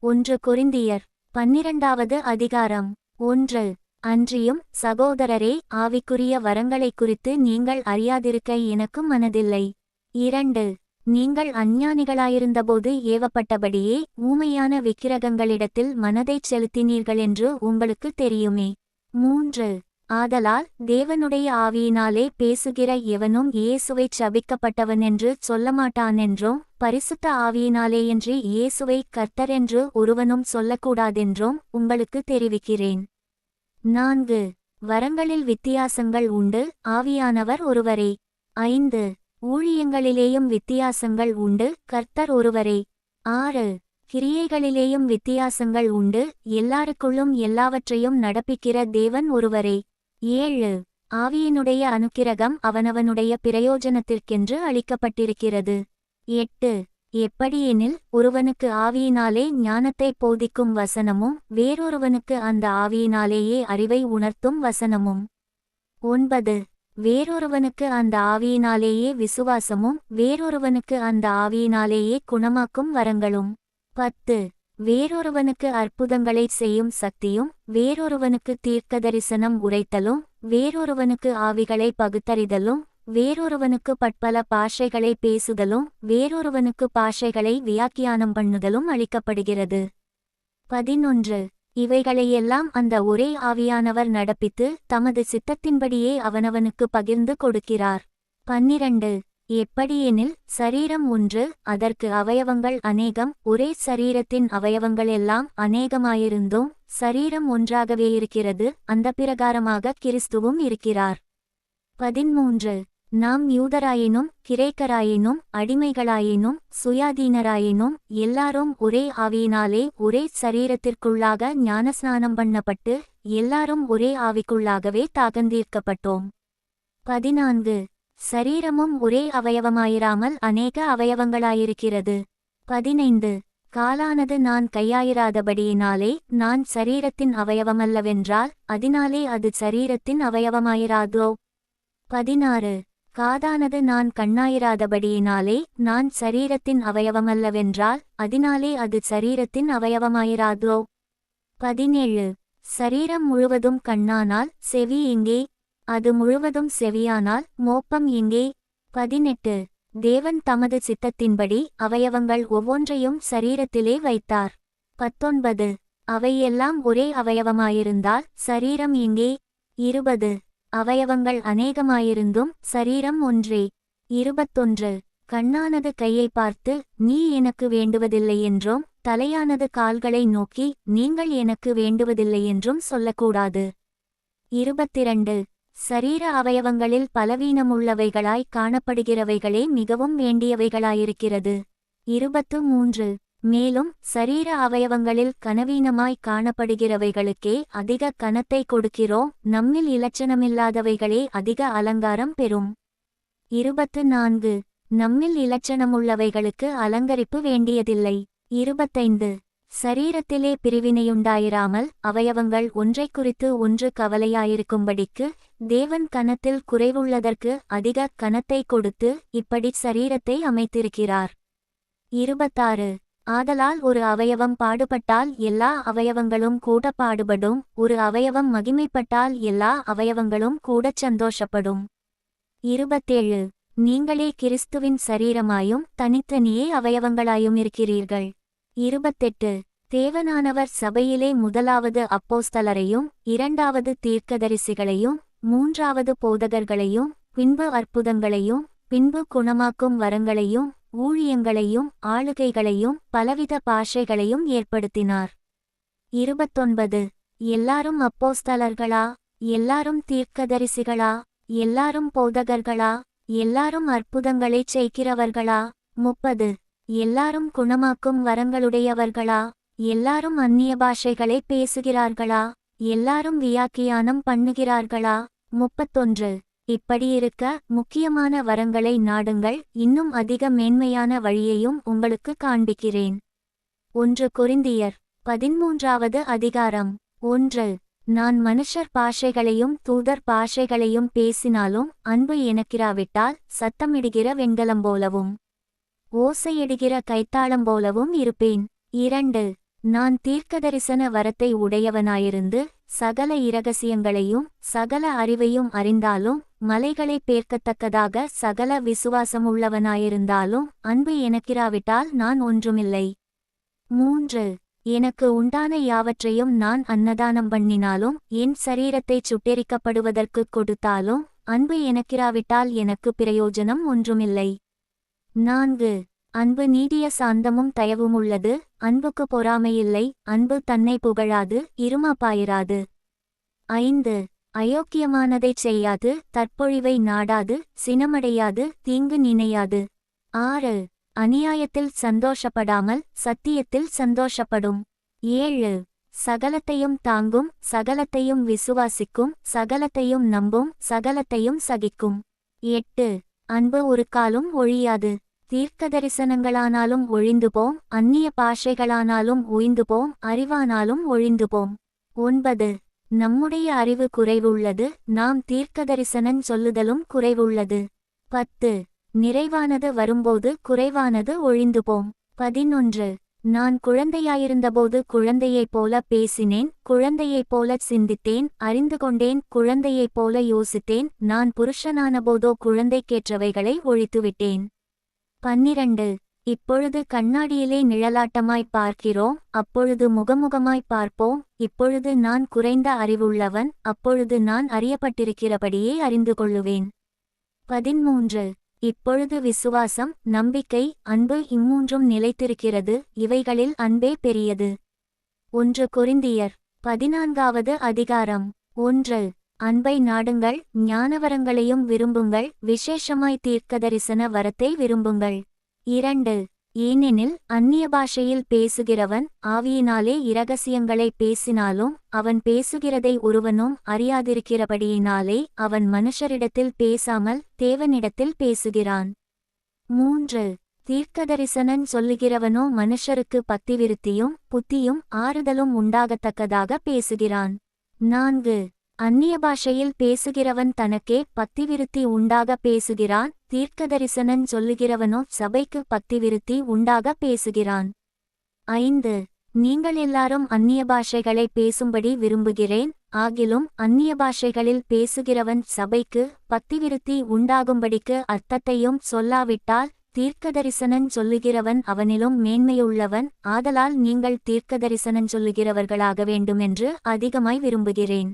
ஒன்று கொரிந்தியர் பன்னிரண்டாவது அதிகாரம் ஒன்று. அன்றியும் சகோதரரே ஆவிக்குரிய வரங்களைக் குறித்து நீங்கள் அறியாதிருக்க எனக்கு மனதில்லை. இரண்டு. நீங்கள் அஞ்ஞானிகளாயிருந்தபோது ஏவப்பட்டபடியே ஊமையான விக்கிரகங்களிடத்தில் மனதைச் செலுத்தினீர்கள் என்று உங்களுக்கு தெரியுமே. மூன்று. ஆதலால் தேவனுடைய ஆவியினாலே பேசுகிற எவனும் இயேசுவைச் சபிக்கப்பட்டவனென்று சொல்லமாட்டானென்றும் பரிசுத்த ஆவியினாலேயன்றி இயேசுவை கர்த்தரென்று ஒருவனும் சொல்லக்கூடாதென்றும் உங்களுக்கு தெரிவிக்கிறேன். நான்கு. வரங்களில் வித்தியாசங்கள் உண்டு ஆவியானவர் ஒருவரே. ஐந்து. ஊழியங்களிலேயும் வித்தியாசங்கள் உண்டு கர்த்தர் ஒருவரே. ஆறு. கிரியைகளிலேயும் வித்தியாசங்கள் உண்டு எல்லாருக்குள்ளும் எல்லாவற்றையும் நடப்பிக்கிற தேவன் ஒருவரே. ஏழு. ஆவியினுடைய அனுக்கிரகம் அவனவனுடைய பிரயோஜனத்திற்கென்று அளிக்கப்பட்டிருக்கிறது. எட்டு. எப்படியெனில் ஒருவனுக்கு ஆவியினாலே ஞானத்தை போதிக்கும் வசனமும் வேறொருவனுக்கு அந்த ஆவியினாலேயே அறிவை உணர்த்தும் வசனமும். ஒன்பது. வேறொருவனுக்கு அந்த ஆவியினாலேயே விசுவாசமும் வேறொருவனுக்கு அந்த ஆவியினாலேயே குணமாக்கும் வரங்களும். பத்து. வேறொருவனுக்கு அற்புதங்களைச் செய்யும் சக்தியும் வேறொருவனுக்கு தீர்க்கதரிசனம் உரைத்தலும் வேறொருவனுக்கு ஆவிகளை பகுத்தறிதலும் வேறொருவனுக்கு பட்பல பாஷைகளை பேசுதலும் வேறொருவனுக்கு பாஷைகளை வியாக்கியானம் பண்ணுதலும் அளிக்கப்படுகிறது. பதினொன்று. இவைகளையெல்லாம் அந்த ஒரே ஆவியானவர் நடப்பித்து தமது சித்தத்தின்படியே அவனவனுக்கு பகிர்ந்து கொடுக்கிறார். பன்னிரண்டு. எப்படியெனில் சரீரம் ஒன்று அதற்கு அவயவங்கள் அநேகம் ஒரே சரீரத்தின் அவயவங்கள் எல்லாம் அநேகமாயிருந்தும் சரீரம் ஒன்றாகவே இருக்கிறது அந்த பிரகாரமாக கிறிஸ்துவும் இருக்கிறார். பதிமூன்று. நாம் யூதராயினும் கிரேக்கராயினும் அடிமைகளாயினும் சுயாதீனராயினும் எல்லாரும் ஒரே ஆவியினாலே ஒரே சரீரத்திற்குள்ளாக ஞானஸ்நானம் பண்ணப்பட்டு எல்லாரும் ஒரே ஆவிக்குள்ளாகவே தாகந்தீர்க்கப்பட்டோம். பதினான்கு. சரீரமும் ஒரே அவயவமாயிராமல் அநேக அவயவங்களாயிருக்கிறது. பதினைந்து. காலானது நான் கையாயிராதபடியினாலே நான் சரீரத்தின் அவயவமல்லவென்றால் அதனாலே அது சரீரத்தின் அவயவமாயிராதோ? பதினாறு. காதானது நான் கண்ணாயிராதபடியினாலே நான் சரீரத்தின் அவயவமல்லவென்றால் அதனாலே அது சரீரத்தின் அவயவமாயிராதோ? பதினேழு. சரீரம் முழுவதும் கண்ணானால் செவி எங்கே? அது முழுவதும் செவியானால் மோப்பம் எங்கே? பதினெட்டு. தேவன் தமது சித்தத்தின்படி அவயவங்கள் ஒவ்வொன்றையும் சரீரத்திலே வைத்தார். பத்தொன்பது. அவையெல்லாம் ஒரே அவயவமாயிருந்தால் சரீரம் எங்கே? இருபது. அவயவங்கள் அநேகமாயிருந்தும் சரீரம் ஒன்றே. இருபத்தொன்று. கண்ணானது கையை பார்த்து நீ எனக்கு வேண்டுவதில்லை என்றும் தலையானது கால்களை நோக்கி நீங்கள் எனக்கு வேண்டுவதில்லை என்றும் சொல்லக்கூடாது. இருபத்திரண்டு. சரீர அவயவங்களில் பலவீனமுள்ளவைகளாய் காணப்படுகிறவைகளே மிகவும் வேண்டியவைகளாயிருக்கிறது. இருபத்து மூன்று. மேலும் சரீர அவயவங்களில் கனவீனமாய் காணப்படுகிறவைகளுக்கே அதிக கனத்தை கொடுக்கிறோம். நம்மில் இலட்சணமில்லாதவைகளே அதிக அலங்காரம் பெறும். இருபத்து நான்கு. நம்மில் இலட்சணமுள்ளவைகளுக்கு அலங்கரிப்பு வேண்டியதில்லை. இருபத்தைந்து. சரீரத்திலே பிரிவினையுண்டாயிராமல் அவயவங்கள் ஒன்றைக் குறித்து ஒன்று கவலையாயிருக்கும்படிக்கு தேவன் கணத்தில் குறைவுள்ளதற்கு அதிக கணத்தை கொடுத்து இப்படி சரீரத்தை அமைத்திருக்கிறார். இருபத்தாறு. ஆதலால் ஒரு அவயவம் பாடுபட்டால் எல்லா அவயவங்களும் கூட பாடுபடும் ஒரு அவயவம் மகிமைப்பட்டால் எல்லா அவயவங்களும் கூடச் சந்தோஷப்படும். இருபத்தேழு. நீங்களே கிறிஸ்துவின் சரீரமாயும் தனித்தனியே அவயவங்களாயும் இருக்கிறீர்கள். இருபத்தெட்டு. தேவனானவர் சபையிலே முதலாவது அப்போஸ்தலரையும் இரண்டாவது தீர்க்கதரிசிகளையும் மூன்றாவது போதகர்களையும் பின்பு அற்புதங்களையும் பின்பு குணமாக்கும் வரங்களையும் ஊழியங்களையும் ஆளுகைகளையும் பலவித பாஷைகளையும் ஏற்படுத்தினார். இருபத்தொன்பது. எல்லாரும் அப்போஸ்தலர்களா? எல்லாரும் தீர்க்கதரிசிகளா? எல்லாரும் போதகர்களா? எல்லாரும் அற்புதங்களைச் செய்கிறவர்களா? முப்பது. எல்லாரும் குணமாக்கும் வரங்களுடையவர்களா? எல்லாரும் அந்நிய பாஷைகளை பேசுகிறார்களா? எல்லாரும் வியாக்கியானம் பண்ணுகிறார்களா? முப்பத்தொன்று. இப்படியிருக்க முக்கியமான வரங்களை நாடுங்கள். இன்னும் அதிக மேன்மையான வழியையும் உங்களுக்கு காண்பிக்கிறேன். ஒன்று கொரிந்தியர் பதிமூன்றாவது அதிகாரம். ஒன்று நான் மனுஷர் பாஷைகளையும் தூதர் பாஷைகளையும் பேசினாலும் அன்பு எனக்கிராவிட்டால் சத்தமிடுகிற வெண்கலம் போலவும் ஓசையிடுகிற கைத்தாளம் போலவும் இருப்பேன். இரண்டு நான் தீர்க்கதரிசன வரத்தை உடையவனாயிருந்து சகல இரகசியங்களையும் சகல அறிவையும் அறிந்தாலும் மலைகளை பேர்க்கத்தக்கதாக சகல விசுவாசமுள்ளவனாயிருந்தாலும் அன்பு எனக்கிராவிட்டால் நான் ஒன்றுமில்லை. மூன்று. எனக்கு உண்டான யாவற்றையும் நான் அன்னதானம் பண்ணினாலும் என் சரீரத்தைச் சுட்டெரிக்கப்படுவதற்குக் கொடுத்தாலும் அன்பு எனக்கிராவிட்டால் எனக்கு பிரயோஜனம் ஒன்றுமில்லை. நான்கு. அன்பு நீடிய சாந்தமும் தயவுமுள்ளது அன்புக்கு பொறாமையில்லை. அன்பு தன்னை புகழாது. இருமாப்பாயிராது ஐந்து. அயோக்கியமானதைச் செய்யாது. தற்பொழிவை நாடாது. சினமடையாது. தீங்கு நினையாது. ஆறு. அநியாயத்தில் சந்தோஷப்படாமல் சத்தியத்தில் சந்தோஷப்படும். ஏழு. சகலத்தையும் தாங்கும். சகலத்தையும் விசுவாசிக்கும். சகலத்தையும் நம்பும். சகலத்தையும் சகிக்கும். எட்டு. அன்பு ஒரு காலும் ஒழியாது. தீர்க்கதரிசனங்களானாலும் ஒழிந்து போம் அந்நிய பாஷைகளானாலும் உய்ந்து போம் அறிவானாலும் ஒழிந்து போம் ஒன்பது. நம்முடைய அறிவு குறைவுள்ளது நாம் தீர்க்கதரிசனன் சொல்லுதலும் குறைவுள்ளது. பத்து. நிறைவானது வரும்போது குறைவானது ஒழிந்து போம் பதினொன்று. நான் குழந்தையாயிருந்தபோது குழந்தையைப் போல பேசினேன் குழந்தையைப் போல சிந்தித்தேன் அறிந்து கொண்டேன் குழந்தையைப் போல யோசித்தேன் நான் புருஷனானபோதோ குழந்தைக்கேற்றவைகளை ஒழித்துவிட்டேன். பன்னிரண்டு. இப்பொழுது கண்ணாடியிலே நிழலாட்டமாய் பார்க்கிறோம் அப்பொழுது முகமுகமாய் பார்ப்போம் இப்பொழுது நான் குறைந்த அறிவுள்ளவன் அப்பொழுது நான் அறியப்பட்டிருக்கிறபடியே அறிந்து கொள்ளுவேன். பதிமூன்று இப்பொழுது விசுவாசம் நம்பிக்கை அன்பு இம்மூன்றும் நிலைத்திருக்கிறது இவைகளில் அன்பே பெரியது. ஒன்று கொரிந்தியர் பதினான்காவது அதிகாரம். ஒன்று. அன்பை நாடுங்கள் ஞானவரங்களையும் விரும்புங்கள் விசேஷமாய் தீர்க்கதரிசன வரத்தை விரும்புங்கள். இரண்டு ஏனெனில் அந்நிய பாஷையில் பேசுகிறவன் ஆவியினாலே இரகசியங்களை பேசினாலும் அவன் பேசுகிறதை ஒருவனும் அறியாதிருக்கிறபடியினாலே அவன் மனுஷரிடத்தில் பேசாமல் தேவனிடத்தில் பேசுகிறான். மூன்று தீர்க்கதரிசனன் சொல்லுகிறவனோ மனுஷருக்கு பத்திவிருத்தியும் புத்தியும் ஆறுதலும் உண்டாகத்தக்கதாக பேசுகிறான். நான்கு அந்நிய பாஷையில் பேசுகிறவன் தனக்கே பத்திவிருத்தி உண்டாக பேசுகிறான் தீர்க்கதரிசனன் சொல்லுகிறவனோ சபைக்கு பத்திவிருத்தி உண்டாக பேசுகிறான். ஐந்து. நீங்கள் எல்லாரும் அந்நிய பாஷைகளை பேசும்படி விரும்புகிறேன் ஆகிலும் அந்நிய பாஷைகளில் பேசுகிறவன் சபைக்கு பத்திவிருத்தி உண்டாகும்படிக்கு அர்த்தத்தையும் சொல்லாவிட்டால் தீர்க்கதரிசனன் சொல்லுகிறவன் அவனிலும் மேன்மையுள்ளவன் ஆதலால் நீங்கள் தீர்க்கதரிசனன் சொல்லுகிறவர்களாக வேண்டுமென்று அதிகமாய் விரும்புகிறேன்.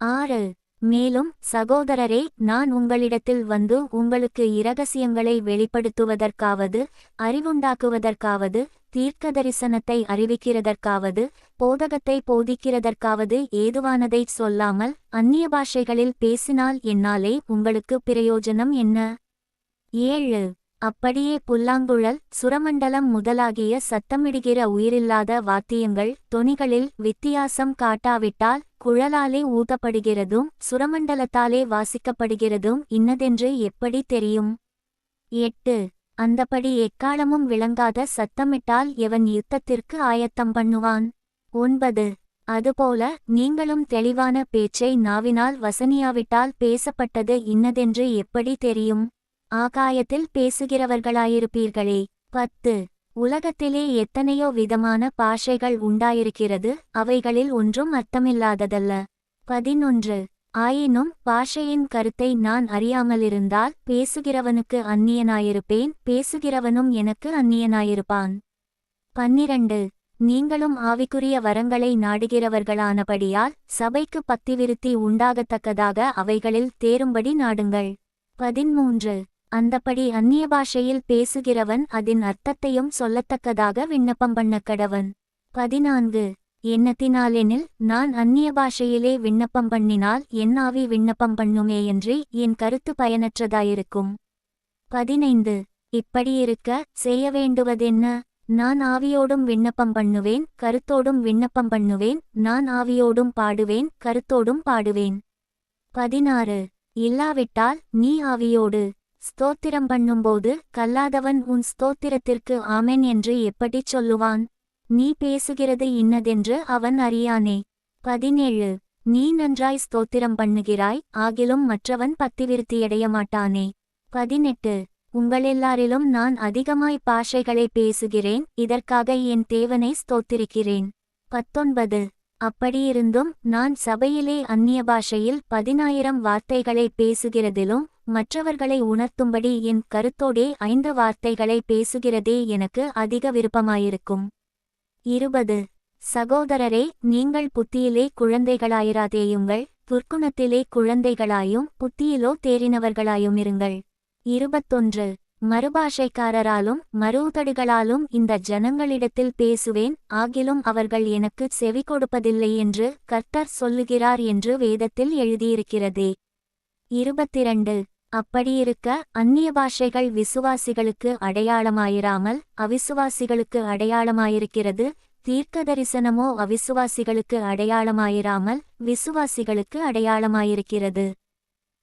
ஆறு. மேலும் சகோதரரே நான் உங்களிடத்தில் வந்து உங்களுக்கு இரகசியங்களை வெளிப்படுத்துவதற்காவது அறிவுண்டாக்குவதற்காவது தீர்க்க தரிசனத்தை அறிவிக்கிறதற்காவது போதகத்தை போதிக்கிறதற்காவது ஏதுவானதைச் சொல்லாமல் அந்நிய பாஷைகளில் பேசினால் என்னாலே உங்களுக்கு பிரயோஜனம் என்ன? ஏழு. அப்படியே புல்லாங்குழல் சுரமண்டலம் முதலாகிய சத்தமிடுகிற உயிரில்லாத வாத்தியங்கள் தொனிகளில் வித்தியாசம் காட்டாவிட்டால் குழலாலே ஊதப்படுகிறதும் சுரமண்டலத்தாலே வாசிக்கப்படுகிறதும் இன்னதென்று எப்படி தெரியும்? எட்டு. அந்தபடி எக்காலமும் விளங்காத சத்தமிட்டால் எவன் யுத்தத்திற்கு ஆயத்தம் பண்ணுவான்? ஒன்பது. அதுபோல நீங்களும் தெளிவான பேச்சை நாவினால் வசனியாவிட்டால் பேசப்பட்டது இன்னதென்று எப்படி தெரியும்? ஆகாயத்தில் பேசுகிறவர்களாயிருப்பீர்களே. பத்து. உலகத்திலே எத்தனையோ விதமான பாஷைகள் உண்டாயிருக்கிறது அவைகளில் ஒன்றும் அர்த்தமில்லாததல்ல. பதினொன்று. ஆயினும் பாஷையின் கருத்தை நான் அறியாமலிருந்தால் பேசுகிறவனுக்கு அந்நியனாயிருப்பேன் பேசுகிறவனும் எனக்கு அந்நியனாயிருப்பான். பன்னிரண்டு. நீங்களும் ஆவிக்குரிய வரங்களை நாடுகிறவர்களானபடியால் சபைக்கு பத்திவிருத்தி உண்டாகத்தக்கதாக அவைகளில் தேரும்படி நாடுங்கள். பதிமூன்று. அந்தப்படி அந்நிய பாஷையில் பேசுகிறவன் அதன் அர்த்தத்தையும் சொல்லத்தக்கதாக விண்ணப்பம் பண்ண கடவன். பதினான்கு. எண்ணத்தினாலெனில் நான் அந்நிய பாஷையிலே விண்ணப்பம் பண்ணினால் என்னாவி ஆவி விண்ணப்பம் பண்ணுமேயன்றி என் கருத்து பயனற்றதாயிருக்கும். பதினைந்து. இப்படியிருக்க செய்ய வேண்டுவதென்ன? நான் ஆவியோடும் விண்ணப்பம் பண்ணுவேன் கருத்தோடும் விண்ணப்பம் பண்ணுவேன் நான் ஆவியோடும் பாடுவேன் கருத்தோடும் பாடுவேன். பதினாறு. இல்லாவிட்டால் நீ ஆவியோடு ஸ்தோத்திரம் பண்ணும்போது கல்லாதவன் உன் ஸ்தோத்திரத்திற்கு ஆமென் என்று எப்படிச் சொல்லுவான்? நீ பேசுகிறது இன்னதென்று அவன் அறியானே. பதினேழு. நீ நன்றாய் ஸ்தோத்திரம் பண்ணுகிறாய் ஆகிலும் மற்றவன் பத்திவிருத்தியடைய மாட்டானே. பதினெட்டு. உங்களெல்லாரிலும் நான் அதிகமாய் பாஷைகளை பேசுகிறேன் இதற்காக என் தேவனை ஸ்தோத்திருக்கிறேன். பத்தொன்பது. அப்படியிருந்தும் நான் சபையிலே அந்நிய பாஷையில் பதினாயிரம் வார்த்தைகளை பேசுகிறதிலும் மற்றவர்களை உணர்த்தும்படி என் கருத்தோடே ஐந்து வார்த்தைகளை பேசுகிறதே எனக்கு அதிக விருப்பமாயிருக்கும். இருபது. சகோதரரே நீங்கள் புத்தியிலே குழந்தைகளாயிராதேயுங்கள் துர்க்குணத்திலே குழந்தைகளாயும் புத்தியிலோ தேறினவர்களாயும் இருங்கள். இருபத்தொன்று. மறுபாஷைக்காரராலும் மறுதடிகளாலும் இந்த ஜனங்களிடத்தில் பேசுவேன் ஆகிலும் அவர்கள் எனக்கு செவி கொடுப்பதில்லை என்று கர்த்தர் சொல்லுகிறார் என்று வேதத்தில் எழுதியிருக்கிறதே. இருபத்திரண்டு. அப்படியிருக்க அந்நிய பாஷைகள் விசுவாசிகளுக்கு அடையாளமாயிராமல் அவிசுவாசிகளுக்கு அடையாளமாயிருக்கிறது தீர்க்க தரிசனமோ அவிசுவாசிகளுக்கு அடையாளமாயிராமல் விசுவாசிகளுக்கு அடையாளமாயிருக்கிறது.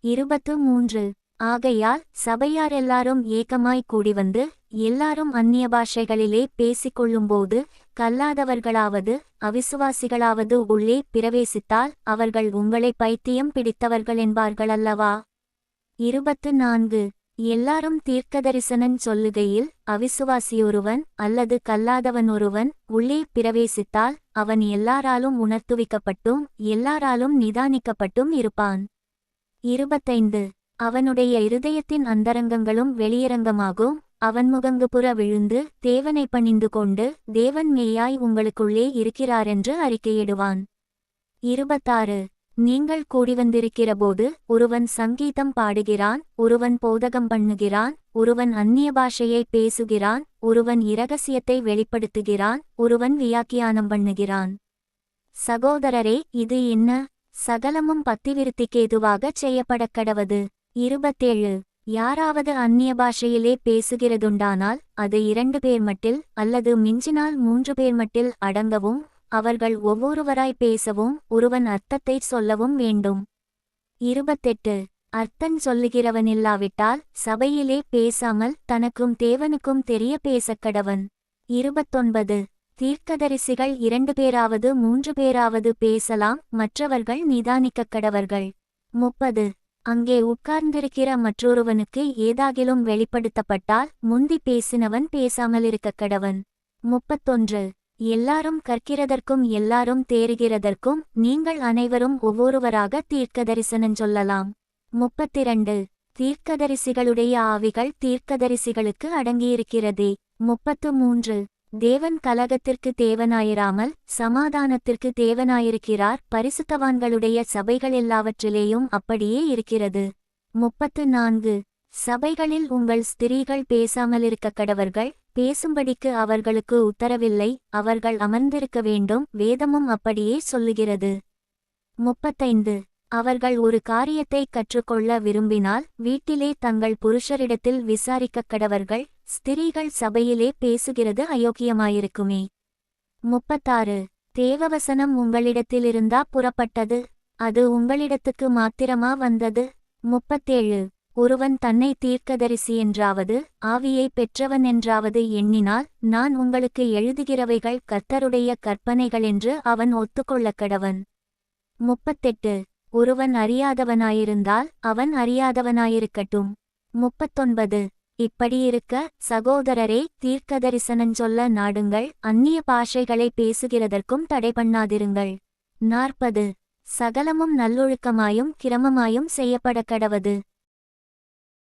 இருபத்து மூன்று. ஆகையால் சபையார் எல்லாரும் ஏகமாய்க் கூடி வந்து எல்லாரும் அந்நிய பாஷைகளிலே பேசிக்கொள்ளும்போது கல்லாதவர்களாவது அவிசுவாசிகளாவது உள்ளே பிரவேசித்தால் அவர்கள் உங்களை பைத்தியம் பிடித்தவர்கள் என்பார்கள் அல்லவா இருபத்து நான்கு. எல்லாரும் தீர்க்கதரிசனன் சொல்லுகையில் அவிசுவாசியொருவன் அல்லது கல்லாதவன் ஒருவன் உள்ளே பிரவேசித்தால் அவன் எல்லாராலும் உணர்த்துவிக்கப்பட்டும் எல்லாராலும் நிதானிக்கப்பட்டும் இருப்பான். இருபத்தைந்து. அவனுடைய இருதயத்தின் அந்தரங்கங்களும் வெளியரங்கமாகும். அவன் முகங்குபுற விழுந்து தேவனை பணிந்து கொண்டு தேவன் மேயாய் உங்களுக்குள்ளே இருக்கிறாரென்று அறிக்கையிடுவான். இருபத்தாறு. நீங்கள் கூடிவந்திருக்கிறபோது ஒருவன் சங்கீதம் பாடுகிறான் ஒருவன் போதகம் பண்ணுகிறான் ஒருவன் அந்நிய பாஷையை பேசுகிறான் ஒருவன் இரகசியத்தை வெளிப்படுத்துகிறான் ஒருவன் வியாக்கியானம் பண்ணுகிறான். சகோதரரே இது என்ன? சகலமும் பத்திவிருத்திக்கேதுவாகச் செய்யப்படக்கடவது. இருபத்தேழு. யாராவது அந்நிய பாஷையிலே பேசுகிறதுண்டானால் அது இரண்டு பேர் மட்டில் அல்லது மிஞ்சினால் மூன்று பேர் மட்டில் அடங்கவும் அவர்கள் ஒவ்வொருவராய் பேசவும் ஒருவன் அர்த்தத்தை சொல்லவும் வேண்டும். இருபத்தெட்டு. அர்த்தம் சொல்லுகிறவனில்லாவிட்டால் சபையிலே பேசாமல் தனக்கும் தேவனுக்கும் தெரிய பேசக்கடவன். இருபத்தொன்பது. தீர்க்கதரிசிகள் இரண்டு பேராவது மூன்று பேராவது பேசலாம் மற்றவர்கள் நிதானிக்கக் கடவர்கள் முப்பது. அங்கே உட்கார்ந்திருக்கிற மற்றொருவனுக்கு ஏதாகிலும் வெளிப்படுத்தப்பட்டால் முந்தி பேசினவன் பேசாமலிருக்கக் கடவன் முப்பத்தொன்று. எல்லாரும் கற்கிறதற்கும் எல்லாரும் தேறுகிறதற்கும் நீங்கள் அனைவரும் ஒவ்வொருவராக தீர்க்கதரிசனம் சொல்லலாம். முப்பத்திரண்டு. தீர்க்கதரிசிகளுடைய ஆவிகள் தீர்க்கதரிசிகளுக்கு அடங்கியிருக்கிறதே. முப்பத்து மூன்று. தேவன் கலகத்திற்கு தேவனாயிராமல் சமாதானத்திற்கு தேவனாயிருக்கிறார் பரிசுத்தவான்களுடைய சபைகள் எல்லாவற்றிலேயும் அப்படியே இருக்கிறது. முப்பத்து நான்கு. சபைகளில் உங்கள் ஸ்திரீகள் பேசாமலிருக்க கடவர்கள் பேசும்படிக்கு அவர்களுக்கு உத்தரவில்லை. அவர்கள் அமர்ந்திருக்க வேண்டும். வேதமும் அப்படியே சொல்லுகிறது. முப்பத்தைந்து. அவர்கள் ஒரு காரியத்தை கற்றுக்கொள்ள விரும்பினால் வீட்டிலே தங்கள் புருஷரிடத்தில் விசாரிக்கக் கடவர்கள் ஸ்திரீகள் சபையிலே பேசுகிறது அயோக்கியமாயிருக்குமே. முப்பத்தாறு. தேவவசனம் உங்களிடத்திலிருந்தா புறப்பட்டது. அது உங்களிடத்துக்கு மாத்திரமா வந்தது. முப்பத்தேழு. ஒருவன் தன்னை தீர்க்கதரிசி என்றாவது ஆவியை பெற்றவன் என்றாவது எண்ணினால் நான் உங்களுக்கு எழுதுகிறவைகள் கர்த்தருடைய கற்பனைகள் என்று அவன் ஒத்துக்கொள்ளக் கடவன் முப்பத்தெட்டு. ஒருவன் அறியாதவனாயிருந்தால் அவன் அறியாதவனாயிருக்கட்டும். முப்பத்தொன்பது. இப்படியிருக்க சகோதரரே தீர்க்கதரிசனஞ்சொல்ல நாடுங்கள் அந்நிய பாஷைகளை பேசுகிறதற்கும் தடை பண்ணாதிருங்கள். நாற்பது. சகலமும் நல்லொழுக்கமாயும் கிரமமாயும் செய்யப்படக்கடவது.